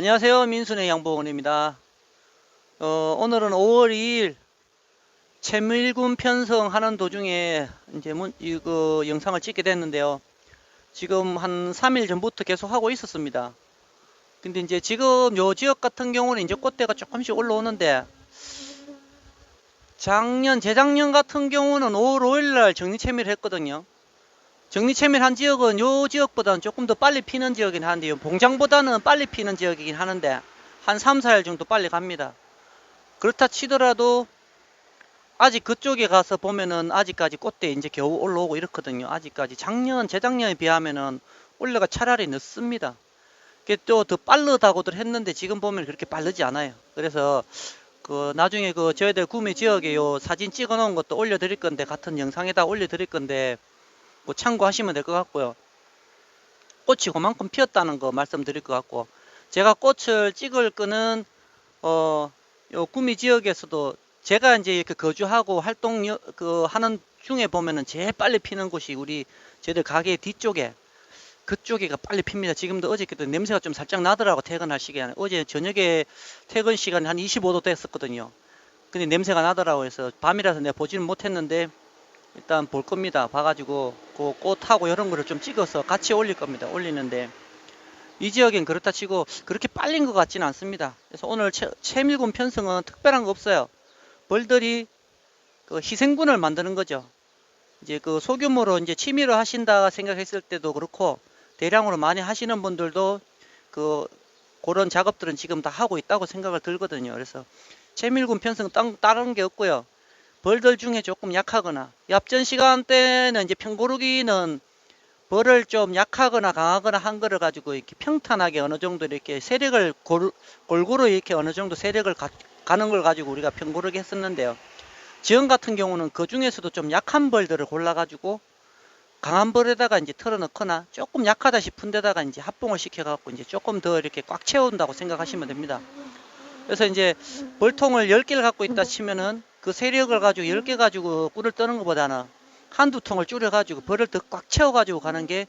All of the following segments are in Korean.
안녕하세요. 민순의 양보원입니다. 어, 오늘은 5월 2일 채밀군 편성하는 도중에 이제 문, 이거 영상을 찍게 됐는데요. 지금 한 3일 전부터 계속 하고 있었습니다. 근데 이제 지금 요 지역 같은 경우는 이제 꽃대가 조금씩 올라오는데 작년, 재작년 같은 경우는 5월 5일 날 정리채밀 했거든요. 정리채밀 한 지역은 요 지역보다는 조금 더 빨리 피는 지역이긴 한데요. 봉장보다는 빨리 피는 지역이긴 하는데 한 3, 4일 정도 빨리 갑니다. 그렇다 치더라도 아직 그쪽에 가서 보면은 아직까지 꽃대 이제 겨우 올라오고 이렇거든요. 아직까지 작년, 재작년에 비하면은 올해가 차라리 늦습니다. 그게 또 더 빠르다고들 했는데 지금 보면 그렇게 빠르지 않아요. 그래서 그 나중에 그 저희들 구매 지역에 요 사진 찍어 놓은 것도 올려 드릴 건데 같은 영상에다 올려 드릴 건데 뭐 참고하시면 될 것 같고요. 꽃이 그만큼 피었다는 거 말씀드릴 것 같고 제가 꽃을 찍을 끄는 어, 요 구미 지역에서도 제가 이제 이렇게 거주하고 활동 여- 그 하는 중에 보면은 제일 빨리 피는 곳이 우리 저희들 가게 뒤쪽에 그쪽에가 빨리 핍니다. 지금도 어저께도 냄새가 좀 살짝 나더라고 퇴근할 시간에 어제 저녁에 퇴근 시간이 한 25도 됐었거든요. 근데 냄새가 나더라고 해서 밤이라서 내가 보지는 못했는데 일단 볼 겁니다. 봐가지고 그 꽃하고 이런 거를 좀 찍어서 같이 올릴 겁니다. 올리는데 이 지역엔 그렇다 치고 그렇게 빨린 것 같지는 않습니다. 그래서 오늘 채, 채밀군 편성은 특별한 거 없어요. 벌들이 그 희생군을 만드는 거죠. 이제 그 소규모로 이제 취미로 하신다 생각했을 때도 그렇고 대량으로 많이 하시는 분들도 그 그런 작업들은 지금 다 하고 있다고 생각을 들거든요. 그래서 채밀군 편성은 땅- 다른 게 없고요. 벌들 중에 조금 약하거나 얍전 시간대는 이제 평고르기는 벌을 좀 약하거나 강하거나 한 거를 가지고 이렇게 평탄하게 어느 정도 이렇게 세력을 골, 골고루 이렇게 어느 정도 세력을 가, 가는 걸 가지고 우리가 평고르기 했었는데요. 지연 같은 경우는 그 중에서도 좀 약한 벌들을 골라가지고 강한 벌에다가 이제 털어넣거나 조금 약하다 싶은 데다가 이제 합봉을 시켜갖고 이제 조금 더 이렇게 꽉 채운다고 생각하시면 됩니다. 그래서 이제 벌통을 10개를 갖고 있다 치면은 그 세력을 가지고 10개 가지고 꿀을 떠는 것보다는 한두 통을 줄여가지고 벌을 더 꽉 채워가지고 가는 게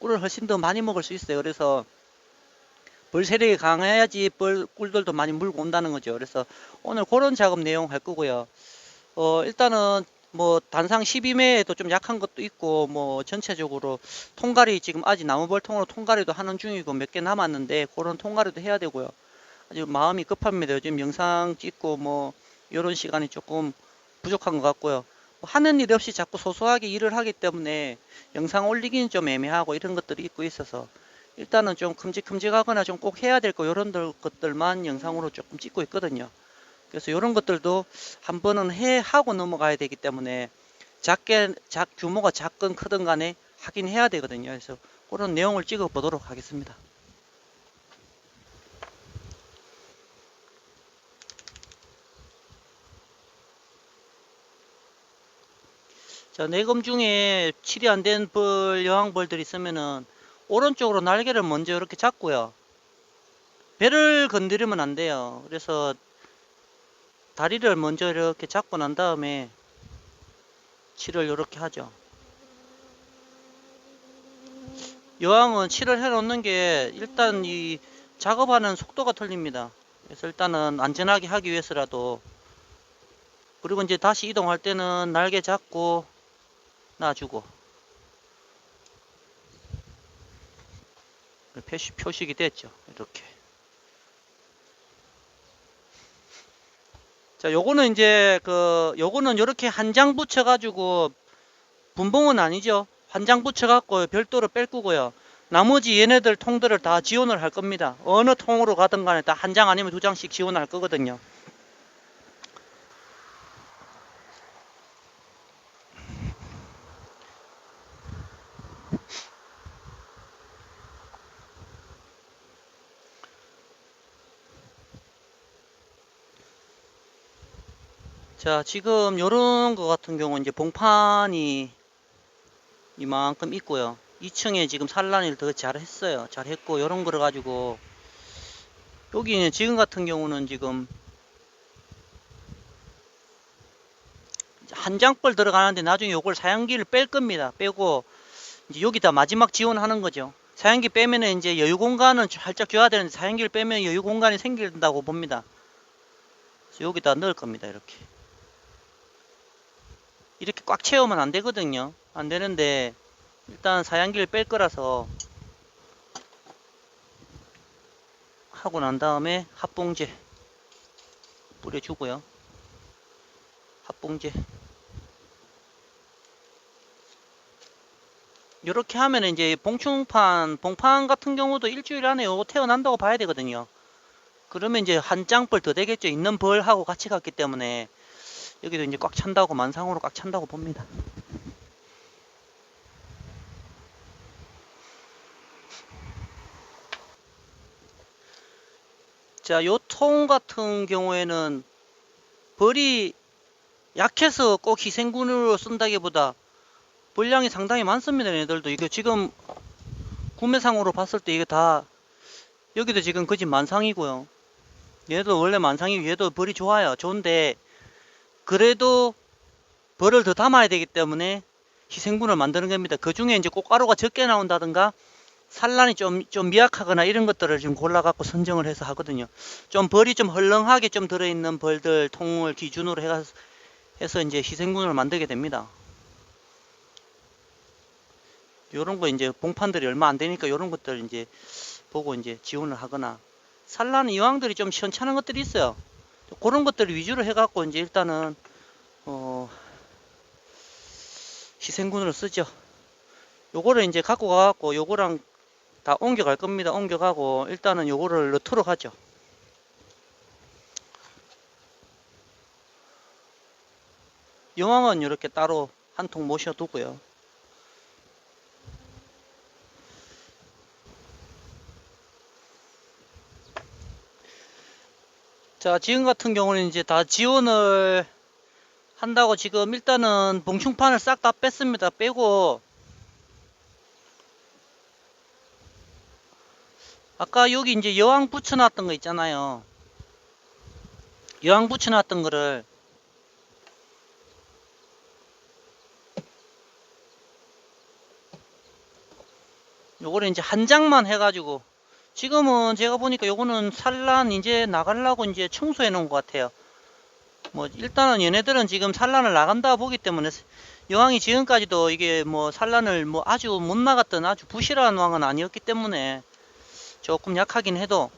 꿀을 훨씬 더 많이 먹을 수 있어요. 그래서 벌 세력이 강해야지 벌 꿀들도 많이 물고 온다는 거죠. 그래서 오늘 그런 작업 내용 할 거고요. 어, 일단은 뭐 단상 12매에도 좀 약한 것도 있고 뭐 전체적으로 통가리 지금 아직 나무벌통으로 통가리도 하는 중이고 몇 개 남았는데 그런 통가리도 해야 되고요. 아주 마음이 급합니다. 요즘 영상 찍고 뭐 이런 시간이 조금 부족한 것 같고요. 뭐 하는 일 없이 자꾸 소소하게 일을 하기 때문에 영상 올리기는 좀 애매하고 이런 것들이 있고 있어서 일단은 좀 큼직큼직하거나 좀 꼭 해야 될 거 이런 것들만 영상으로 조금 찍고 있거든요. 그래서 이런 것들도 한 번은 해 하고 넘어가야 되기 때문에 작게 작 규모가 작건 크든 간에 하긴 해야 되거든요. 그래서 그런 내용을 찍어 보도록 하겠습니다. 자, 내검 중에 칠이 안 된 벌, 여왕벌들 있으면은 오른쪽으로 날개를 먼저 이렇게 잡고요. 배를 건드리면 안 돼요. 그래서 다리를 먼저 이렇게 잡고 난 다음에 칠을 이렇게 하죠. 여왕은 칠을 해 놓는 게 일단 이 작업하는 속도가 틀립니다. 그래서 일단은 안전하게 하기 위해서라도 그리고 이제 다시 이동할 때는 날개 잡고 놔주고 표시, 표식이 됐죠. 이렇게. 자, 요거는 이제 그 요거는 요렇게 한 장 붙여 가지고 분봉은 아니죠. 한 장 붙여 갖고 별도로 뺄 거고요. 나머지 얘네들 통들을 다 지원을 할 겁니다. 어느 통으로 가든 간에 다 한 장 아니면 두 장씩 지원할 거거든요. 자, 지금 요런 거 같은 경우 이제 봉판이 이만큼 있고요. 2층에 지금 산란을 더 잘했어요. 잘했고 요런 거를 가지고 여기는 지금 같은 경우는 지금 한 장벌 들어가는데 나중에 요걸 사양기를 뺄 겁니다. 빼고 이제 여기다 마지막 지원하는 거죠. 사양기 빼면은 이제 여유 공간은 살짝 줘야 되는데 사양기를 빼면 여유 공간이 생긴다고 봅니다. 여기다 넣을 겁니다. 이렇게. 이렇게 꽉 채우면 안 되거든요. 안 되는데 일단 사양기를 뺄 거라서 하고 난 다음에 합봉제 뿌려주고요. 합봉제. 이렇게 하면 이제 봉충판, 봉판 같은 경우도 일주일 안에 요거 태어난다고 봐야 되거든요. 그러면 이제 한 짱벌 더 되겠죠. 있는 벌하고 같이 갔기 때문에 여기도 이제 꽉 찬다고 만상으로 꽉 찬다고 봅니다. 자, 요 통 같은 경우에는 벌이 약해서 꼭 희생군으로 쓴다기보다 분량이 상당히 많습니다. 얘들도 이게 지금 구매상으로 봤을 때 이게 다 여기도 지금 그집 만상이고요. 얘도 원래 만상이 얘도 벌이 좋아요. 좋은데 그래도 벌을 더 담아야 되기 때문에 희생군을 만드는 겁니다. 그 중에 이제 꽃가루가 적게 나온다든가 산란이 좀, 좀 미약하거나 이런 것들을 지금 골라갖고 선정을 해서 하거든요. 좀 벌이 좀 헐렁하게 좀 들어있는 벌들 통을 기준으로 해서, 해서 이제 희생군을 만들게 됩니다. 요런 거 이제 봉판들이 얼마 안 되니까 요런 것들 이제 보고 이제 지원을 하거나 산란 이왕들이 좀 시원찮은 것들이 있어요. 그런 것들 위주로 해갖고 이제 일단은 어 희생군으로 쓰죠. 요거를 이제 갖고 가갖고 요거랑 다 옮겨갈 겁니다. 옮겨가고 일단은 요거를 넣도록 하죠. 여왕은 이렇게 따로 한 통 모셔두고요. 자, 지금 같은 경우는 이제 다 지원을 한다고 지금 일단은 봉충판을 싹 다 뺐습니다. 빼고 아까 여기 이제 여왕 붙여놨던 거 있잖아요. 여왕 붙여놨던 거를 요거를 이제 한 장만 해가지고 지금은 제가 보니까 요거는 산란 이제 나가려고 이제 청소해 놓은 것 같아요. 뭐 일단은 얘네들은 지금 산란을 나간다 보기 때문에 여왕이 지금까지도 이게 뭐 산란을 뭐 아주 못 나갔던 아주 부실한 왕은 아니었기 때문에 조금 약하긴 해도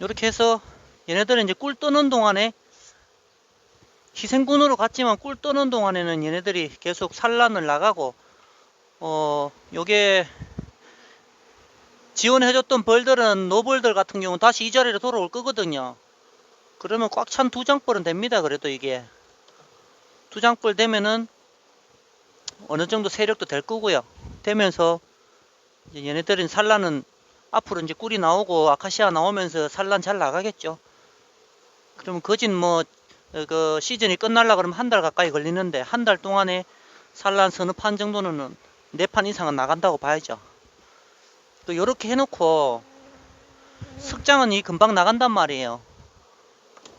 이렇게 해서 얘네들은 이제 꿀 뜨는 동안에 희생군으로 갔지만 꿀 뜨는 동안에는 얘네들이 계속 산란을 나가고 어 요게 지원해줬던 벌들은 노벌들 같은 경우는 다시 이 자리로 돌아올 거거든요. 그러면 꽉 찬 두 장벌은 됩니다. 그래도 이게 두 장벌 되면은 어느 정도 세력도 될 거고요. 되면서 이제 얘네들은 산란은 앞으로 이제 꿀이 나오고 아카시아 나오면서 산란 잘 나가겠죠. 그러면 거진 뭐 그 시즌이 끝날라 그러면 한 달 가까이 걸리는데 한 달 동안에 산란 판 정도는 네 판 이상은 나간다고 봐야죠. 또 이렇게 해놓고 석장은 이 금방 나간단 말이에요.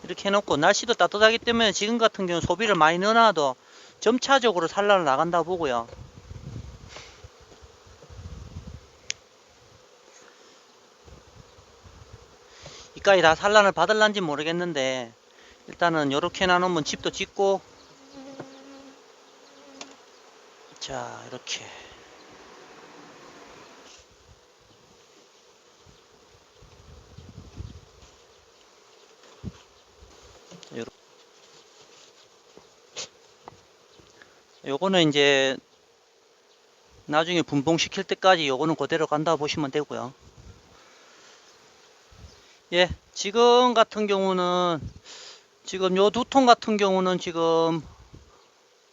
이렇게 해놓고 날씨도 따뜻하기 때문에 지금 같은 경우 소비를 많이 넣어놔도 점차적으로 산란을 나간다 보고요. 이까지 다 산란을 받을란지 모르겠는데 일단은 이렇게 나누면 집도 짓고 자 이렇게 요거는 이제 나중에 분봉시킬 때까지 요거는 그대로 간다 보시면 되고요. 예, 지금 같은 경우는 지금 요 두 통 같은 경우는 지금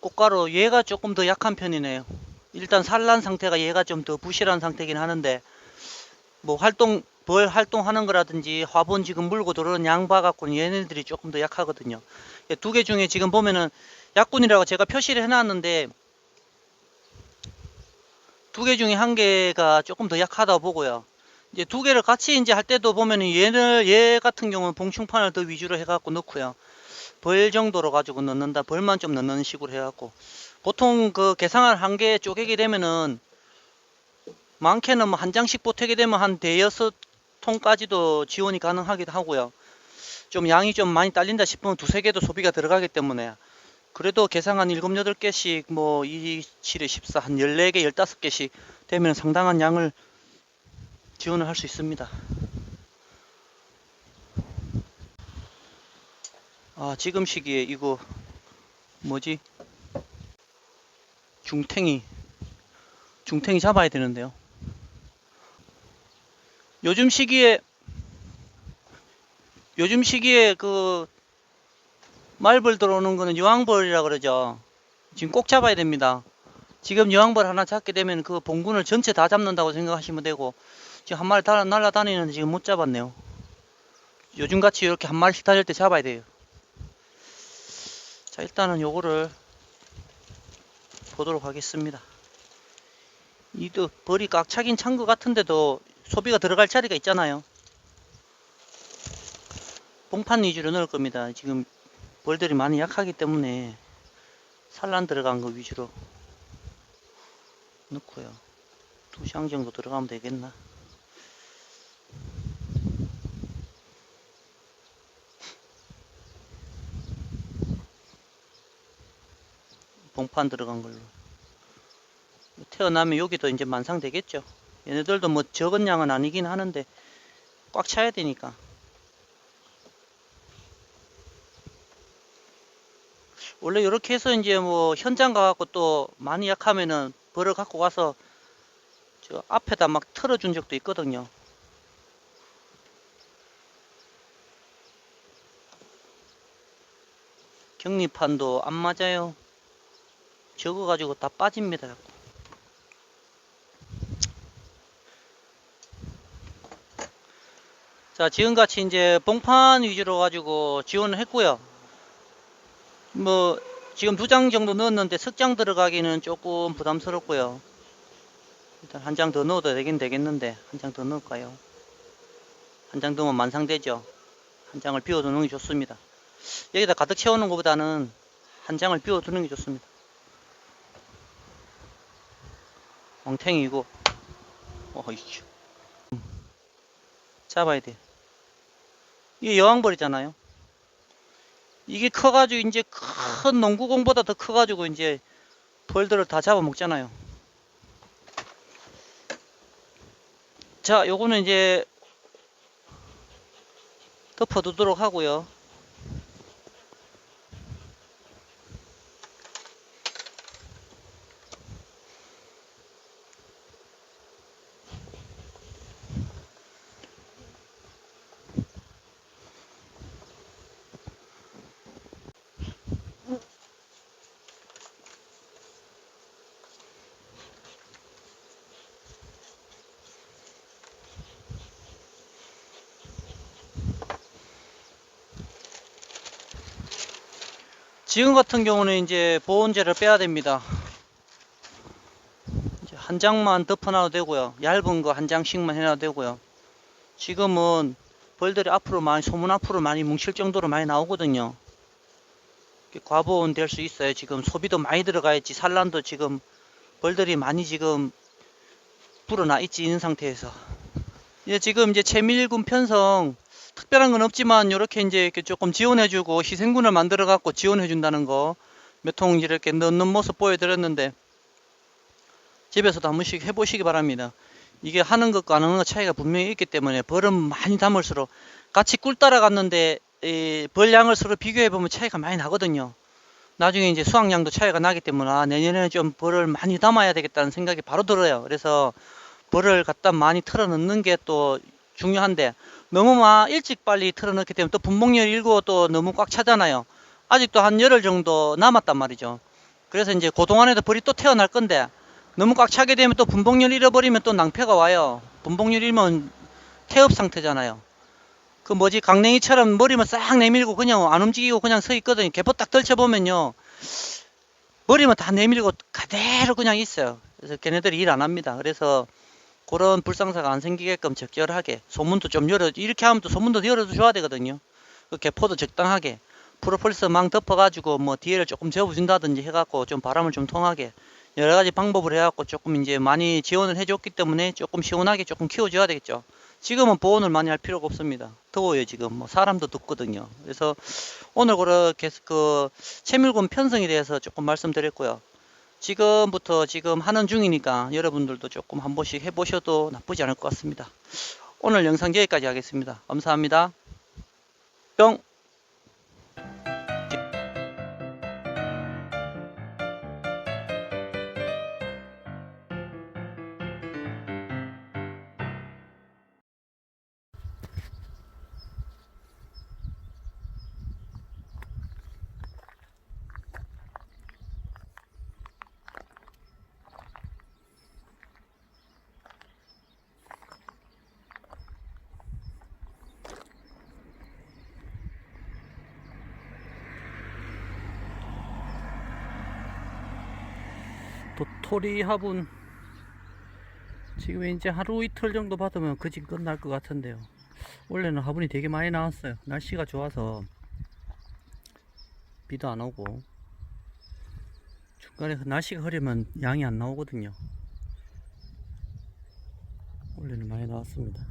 꽃가루 얘가 조금 더 약한 편이네요. 일단 산란 상태가 얘가 좀 더 부실한 상태긴 하는데 뭐 활동 벌 활동하는 거라든지 화분 지금 물고 들어오는 양 봐 갖고는 얘네들이 조금 더 약하거든요. 두 개 중에 지금 보면은 약군이라고 제가 표시를 해놨는데 두 개 중에 한 개가 조금 더 약하다 보고요. 이제 두 개를 같이 이제 할 때도 보면은 얘를 얘 같은 경우는 봉충판을 더 위주로 해갖고 넣고요. 벌 정도로 가지고 넣는다. 벌만 좀 넣는 식으로 해갖고 보통 그 계상을 한 개 쪼개게 되면은 많게는 뭐 한 장씩 보태게 되면 한 대여섯 통까지도 지원이 가능하기도 하고요. 좀 양이 좀 많이 딸린다 싶으면 두세 개도 소비가 들어가기 때문에 그래도 계산 한 7, 8개씩 뭐 2, 7에 14, 한 14개, 15개씩 되면 상당한 양을 지원을 할 수 있습니다. 아, 지금 시기에 이거 뭐지? 중탱이 중탱이 잡아야 되는데요. 요즘 시기에 요즘 시기에 그 말벌 들어오는 거는 여왕벌이라 그러죠. 지금 꼭 잡아야 됩니다. 지금 여왕벌 하나 잡게 되면 그 봉군을 전체 다 잡는다고 생각하시면 되고 지금 한 마리 다 날아다니는데 지금 못 잡았네요. 요즘 같이 이렇게 한 마리씩 다닐 때 잡아야 돼요. 자 일단은 요거를 보도록 하겠습니다. 이도 벌이 꽉 차긴 찬 것 같은데도 소비가 들어갈 자리가 있잖아요. 봉판 위주로 넣을 겁니다. 지금 벌들이 많이 약하기 때문에 산란 들어간 거 위주로 넣고요. 두 쌍 정도 들어가면 되겠나? 봉판 들어간 걸로. 태어나면 여기도 이제 만상 되겠죠. 얘네들도 뭐 적은 양은 아니긴 하는데 꽉 차야 되니까. 원래 이렇게 해서 이제 뭐 현장 가갖고 또 많이 약하면은 벌을 갖고 가서 저 앞에다 막 틀어준 적도 있거든요. 격리판도 안 맞아요. 적어가지고 다 빠집니다. 자, 지금같이 이제 봉판 위주로 가지고 지원을 했고요. 뭐 지금 두 장 정도 넣었는데 석장 들어가기는 조금 부담스럽고요. 일단 한 장 더 넣어도 되긴 되겠는데 한 장 더 넣을까요? 한 장 넣으면 만상되죠. 한 장을 비워두는 게 좋습니다. 여기다 가득 채우는 것보다는 한 장을 비워두는 게 좋습니다. 엉탱이고 어이씨 잡아야 돼. 이게 여왕벌이잖아요. 이게 커가지고 이제 큰 농구공보다 더 커가지고 이제 벌들을 다 잡아먹잖아요. 자, 요거는 이제 덮어두도록 하고요. 지금 같은 경우는 이제 보온재를 빼야 됩니다. 한 장만 덮어놔도 되고요. 얇은 거 한 장씩만 해놔도 되고요. 지금은 벌들이 앞으로 많이 소문 앞으로 많이 뭉칠 정도로 많이 나오거든요. 과보온 될 수 있어요. 지금 소비도 많이 들어가야지 산란도 지금 벌들이 많이 지금 불어나 있지 있는 상태에서 이제 지금 이제 채밀군 편성 특별한 건 없지만 이렇게 이제 이렇게 조금 지원해주고 희생군을 만들어 갖고 지원해준다는 거 몇 통 이렇게 넣는 모습 보여드렸는데 집에서도 한 번씩 해보시기 바랍니다. 이게 하는 것과 안 하는 것 차이가 분명히 있기 때문에 벌은 많이 담을수록 같이 꿀 따라갔는데 이 벌량을 서로 비교해 보면 차이가 많이 나거든요. 나중에 이제 수확량도 차이가 나기 때문에 아, 내년에 좀 벌을 많이 담아야 되겠다는 생각이 바로 들어요. 그래서 벌을 갖다 많이 틀어 넣는 게 또 중요한데 너무 막 일찍 빨리 틀어넣기 때문에 또 분봉열 일고 또 너무 꽉 차잖아요. 아직도 한 열흘 정도 남았단 말이죠. 그래서 이제 그 동안에도 벌이 또 태어날 건데 너무 꽉 차게 되면 또 분봉열 잃어버리면 또 낭패가 와요. 분봉열 잃으면 태업 상태잖아요. 그 뭐지 강냉이처럼 머리만 싹 내밀고 그냥 안 움직이고 그냥 서 있거든요. 개포 딱 떨쳐보면요. 머리만 다 내밀고 그대로 그냥 있어요. 그래서 걔네들이 일 안 합니다. 그래서 그런 불상사가 안 생기게끔 적절하게 소문도 좀 열어 이렇게 하면 또 소문도 열어도 줘야 되거든요. 그 개포도 적당하게 프로폴리스 망 덮어가지고 뭐 뒤에를 조금 접어준다든지 해갖고 좀 바람을 좀 통하게 여러 가지 방법을 해갖고 조금 이제 많이 지원을 해줬기 때문에 조금 시원하게 조금 키워줘야 되겠죠. 지금은 보온을 많이 할 필요가 없습니다. 더워요 지금 뭐 사람도 덥거든요. 그래서 오늘 그렇게 그 채밀곤 편성에 대해서 조금 말씀드렸고요. 지금부터 지금 하는 중이니까 여러분들도 조금 한 번씩 해보셔도 나쁘지 않을 것 같습니다. 오늘 영상 여기까지 하겠습니다. 감사합니다. 뿅! 도토리 화분 지금 이제 하루 이틀 정도 받으면 그집 끝날 것 같은데요. 원래는 화분이 되게 많이 나왔어요. 날씨가 좋아서 비도 안 오고 중간에 날씨가 흐리면 양이 안 나오거든요. 원래는 많이 나왔습니다.